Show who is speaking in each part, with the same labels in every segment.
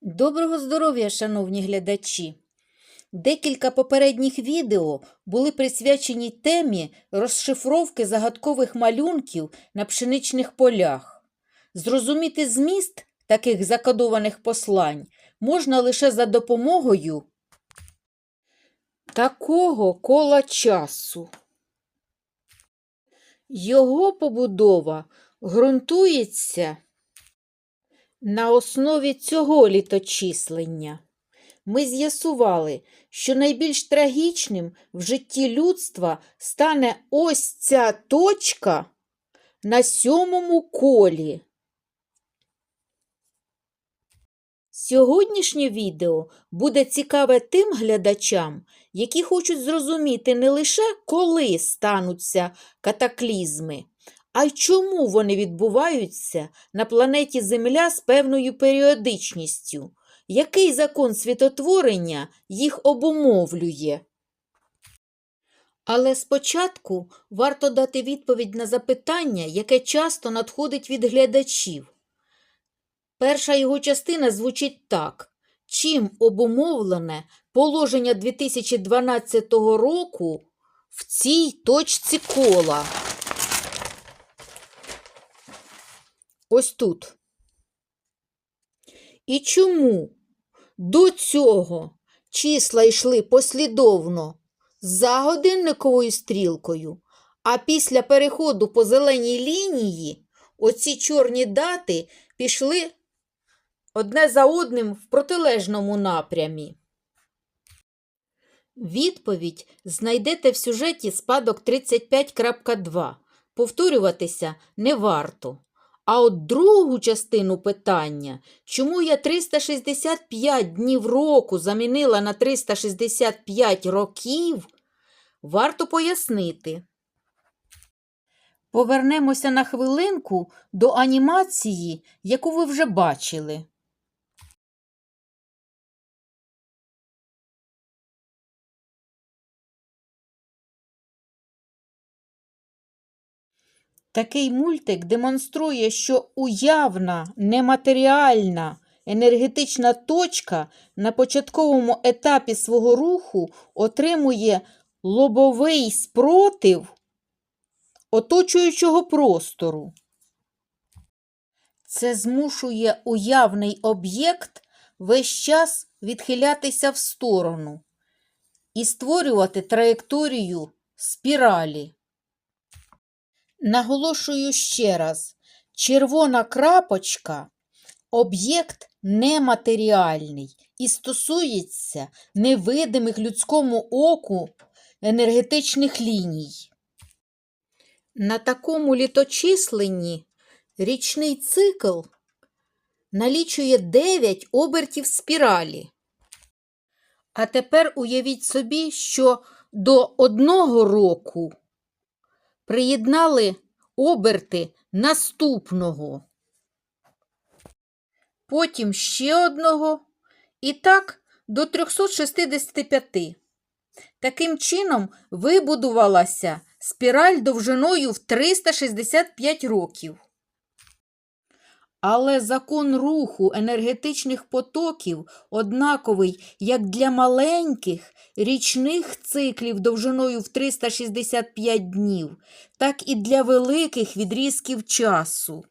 Speaker 1: Доброго здоров'я, шановні глядачі! Декілька попередніх відео були присвячені темі розшифровки загадкових малюнків на пшеничних полях. Зрозуміти зміст таких закодованих послань можна лише за допомогою такого кола часу. Його побудова ґрунтується на основі цього літочислення. Ми з'ясували, що найбільш трагічним в житті людства стане ось ця точка на сьомому колі. Сьогоднішнє відео буде цікаве тим глядачам, які хочуть зрозуміти не лише коли стануться катаклізми, а чому вони відбуваються на планеті Земля з певною періодичністю, який закон світотворення їх обумовлює. Але спочатку варто дати відповідь на запитання, яке часто надходить від глядачів. Перша його частина звучить так. Чим обумовлене положення 2012 року в цій точці кола? Ось тут. І чому до цього числа йшли послідовно за годинниковою стрілкою, а після переходу по зеленій лінії оці чорні дати пішли одне за одним в протилежному напрямі? Відповідь знайдете в сюжеті спадок 35.2. Повторюватися не варто. А от другу частину питання, чому я 365 днів року замінила на 365 років, варто пояснити. Повернемося на хвилинку до анімації, яку ви вже бачили. Такий мультик демонструє, що уявна, нематеріальна енергетична точка на початковому етапі свого руху отримує лобовий спротив оточуючого простору. Це змушує уявний об'єкт весь час відхилятися в сторону і створювати траєкторію спіралі. Наголошую ще раз, червона крапочка об'єкт нематеріальний і стосується невидимих людському оку енергетичних ліній. На такому літочисленні річний цикл налічує 9 обертів спіралі. А тепер уявіть собі, що до одного року приєднали оберти наступного, потім ще одного, і так до 365. Таким чином вибудувалася спіраль довжиною в 365 років. Але закон руху енергетичних потоків однаковий як для маленьких річних циклів довжиною в 365 днів, так і для великих відрізків часу.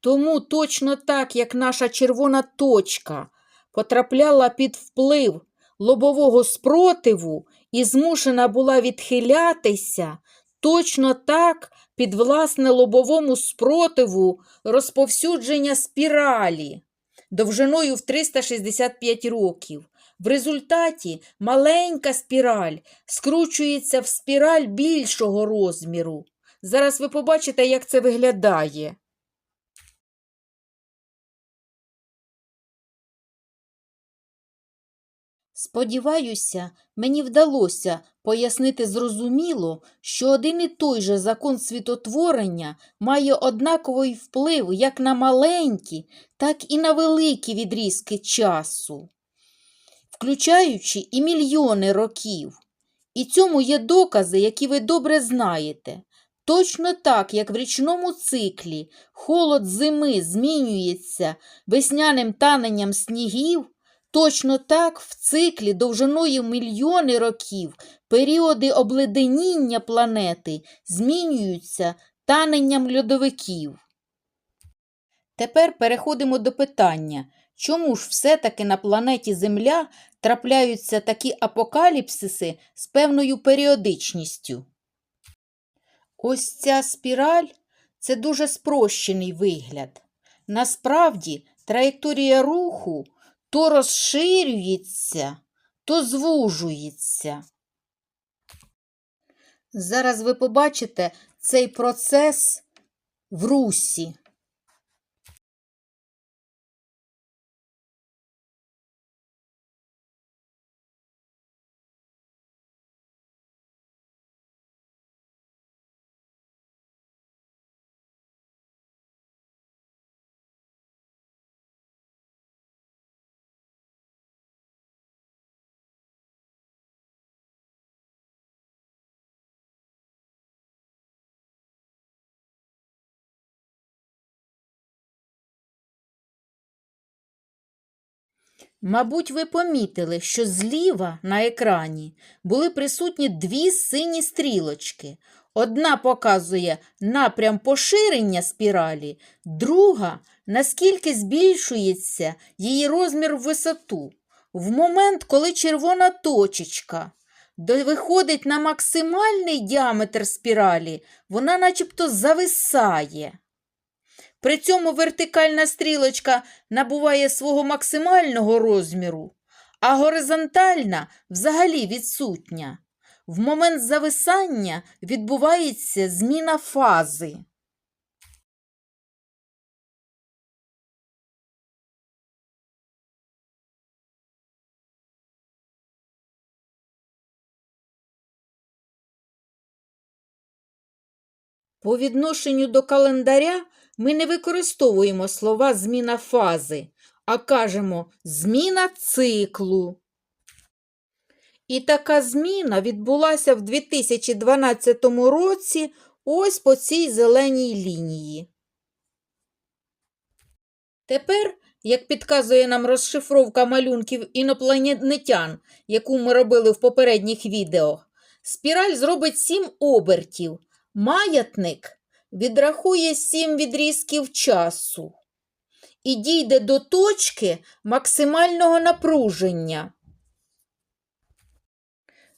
Speaker 1: Тому точно так, як наша червона точка потрапляла під вплив лобового спротиву і змушена була відхилятися, точно так під власне лобовому спротиву розповсюдження спіралі довжиною в 365 років. В результаті маленька спіраль скручується в спіраль більшого розміру. Зараз ви побачите, як це виглядає. Сподіваюся, мені вдалося пояснити зрозуміло, що один і той же закон світотворення має однаковий вплив як на маленькі, так і на великі відрізки часу, включаючи і мільйони років. І цьому є докази, які ви добре знаєте. Точно так, як в річному циклі холод зими змінюється весняним таненням снігів, точно так в циклі довжиною мільйони років періоди обледеніння планети змінюються таненням льодовиків. Тепер переходимо до питання, чому ж все-таки на планеті Земля трапляються такі апокаліпсиси з певною періодичністю? Ось ця спіраль це дуже спрощений вигляд. Насправді, траєкторія руху то розширюється, то звужується. Зараз ви побачите цей процес в русі. Мабуть, ви помітили, що зліва на екрані були присутні дві сині стрілочки. Одна показує напрям поширення спіралі, друга наскільки збільшується її розмір в висоту. В момент, коли червона точечка виходить на максимальний діаметр спіралі, вона начебто зависає. При цьому вертикальна стрілочка набуває свого максимального розміру, а горизонтальна взагалі відсутня. В момент зависання відбувається зміна фази. По відношенню до календаря ми не використовуємо слова зміна фази, а кажемо зміна циклу. І така зміна відбулася в 2012 році ось по цій зеленій лінії. Тепер, як підказує нам розшифровка малюнків інопланетян, яку ми робили в попередніх відео, спіраль зробить 7 обертів. Маятник відрахує 7 відрізків часу і дійде до точки максимального напруження.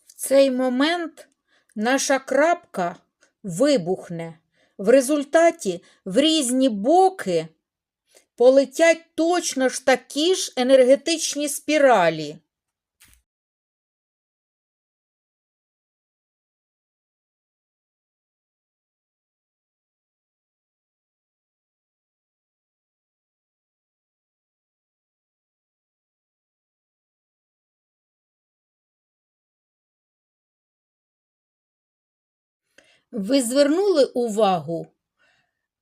Speaker 1: В цей момент наша крапка вибухне. В результаті в різні боки полетять точно ж такі ж енергетичні спіралі. Ви звернули увагу,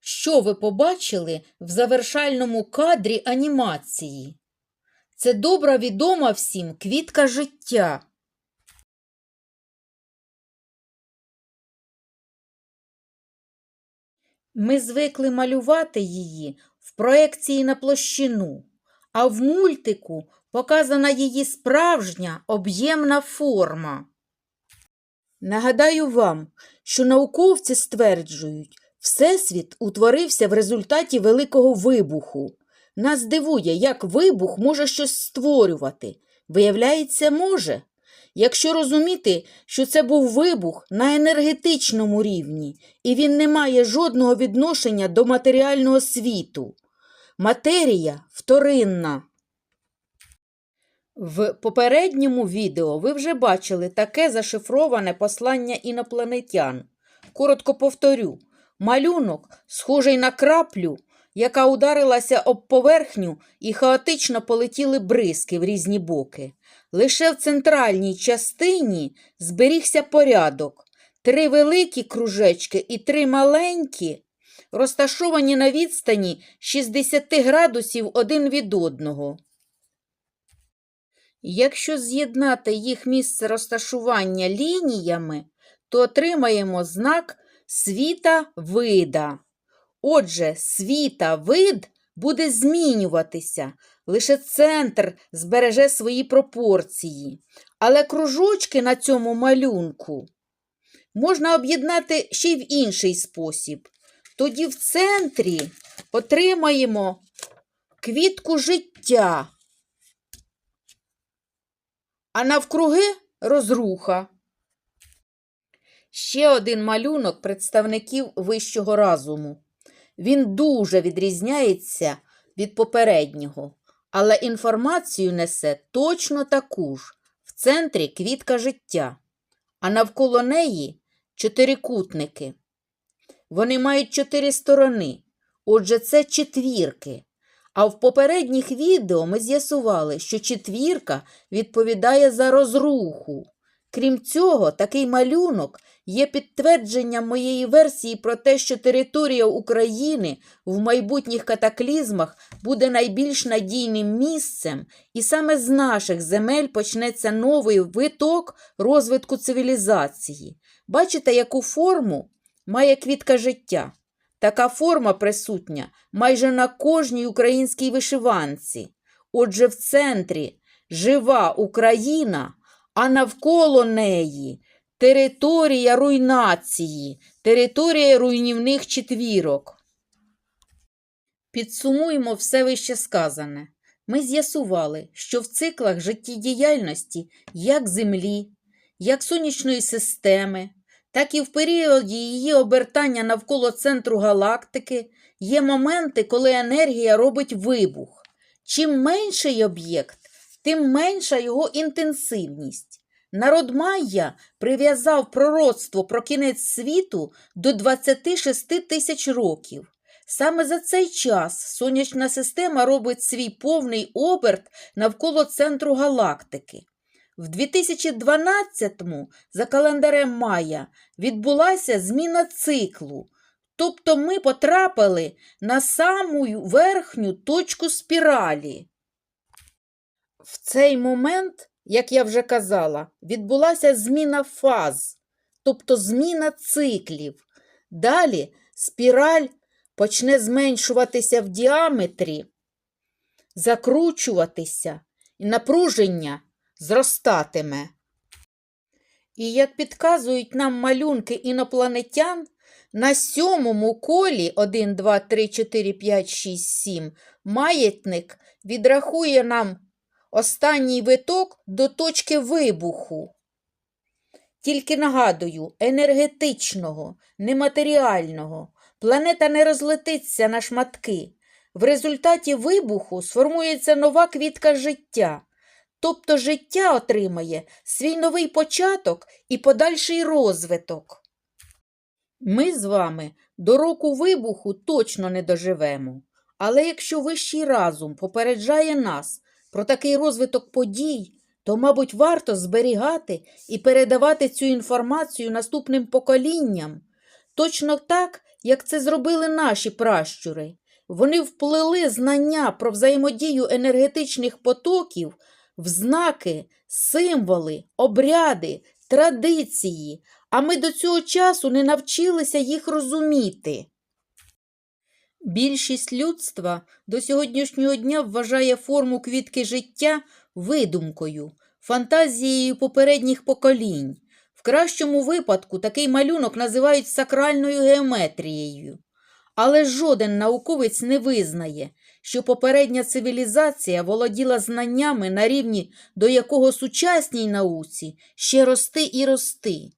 Speaker 1: що ви побачили в завершальному кадрі анімації? Це добра відома всім квітка життя. Ми звикли малювати її в проекції на площину, а в мультику показана її справжня об'ємна форма. Нагадаю вам, що науковці стверджують, Всесвіт утворився в результаті Великого вибуху. Нас дивує, як вибух може щось створювати. Виявляється, може. Якщо розуміти, що це був вибух на енергетичному рівні, і він не має жодного відношення до матеріального світу. Матерія вторинна. В попередньому відео ви вже бачили таке зашифроване послання інопланетян. Коротко повторю: малюнок, схожий на краплю, яка ударилася об поверхню і хаотично полетіли бризки в різні боки. Лише в центральній частині зберігся порядок. Три великі кружечки і три маленькі, розташовані на відстані 60 градусів один від одного. Якщо з'єднати їх місце розташування лініями, то отримаємо знак світа-вида. Отже, світа-вид буде змінюватися, лише центр збереже свої пропорції. Але кружочки на цьому малюнку можна об'єднати ще й в інший спосіб. Тоді в центрі отримаємо квітку життя, а навкруги розруха. Ще один малюнок представників вищого разуму. Він дуже відрізняється від попереднього, але інформацію несе точно таку ж. В центрі квітка життя, а навколо неї чотирикутники. Вони мають чотири сторони, отже, це четвірки. А в попередніх відео ми з'ясували, що четвірка відповідає за розруху. Крім цього, такий малюнок є підтвердженням моєї версії про те, що територія України в майбутніх катаклізмах буде найбільш надійним місцем, і саме з наших земель почнеться новий виток розвитку цивілізації. Бачите, яку форму має квітка життя? Така форма присутня майже на кожній українській вишиванці. Отже, в центрі жива Україна, а навколо неї територія руйнації, територія руйнівних четвірок. Підсумуємо все вище сказане. Ми з'ясували, що в циклах життєдіяльності як Землі, як сонячної системи, так і в періоді її обертання навколо центру галактики є моменти, коли енергія робить вибух. Чим менший об'єкт, тим менша його інтенсивність. Народ Майя прив'язав пророцтво про кінець світу до 26 тисяч років. Саме за цей час сонячна система робить свій повний оберт навколо центру галактики. В 2012-му, за календарем Майя, відбулася зміна циклу, тобто ми потрапили на саму верхню точку спіралі. В цей момент, як я вже казала, відбулася зміна фаз, тобто зміна циклів. Далі спіраль почне зменшуватися в діаметрі, закручуватися, і напруження зростатиме. І як підказують нам малюнки інопланетян, на сьомому колі 1, 2, 3, 4, 5, 6, 7 маятник відрахує нам останній виток до точки вибуху. Тільки нагадую, енергетичного, нематеріального. Планета не розлетиться на шматки. В результаті вибуху сформується нова квітка життя. Тобто життя отримає свій новий початок і подальший розвиток. Ми з вами до року вибуху точно не доживемо. Але якщо вищий разум попереджає нас про такий розвиток подій, то, мабуть, варто зберігати і передавати цю інформацію наступним поколінням. Точно так, як це зробили наші пращури. Вони вплели знання про взаємодію енергетичних потоків в знаки, символи, обряди, традиції, а ми до цього часу не навчилися їх розуміти. Більшість людства до сьогоднішнього дня вважає форму квітки життя видумкою, фантазією попередніх поколінь. В кращому випадку такий малюнок називають сакральною геометрією. Але жоден науковець не визнає, що попередня цивілізація володіла знаннями на рівні, до якого сучасній науці ще рости і рости.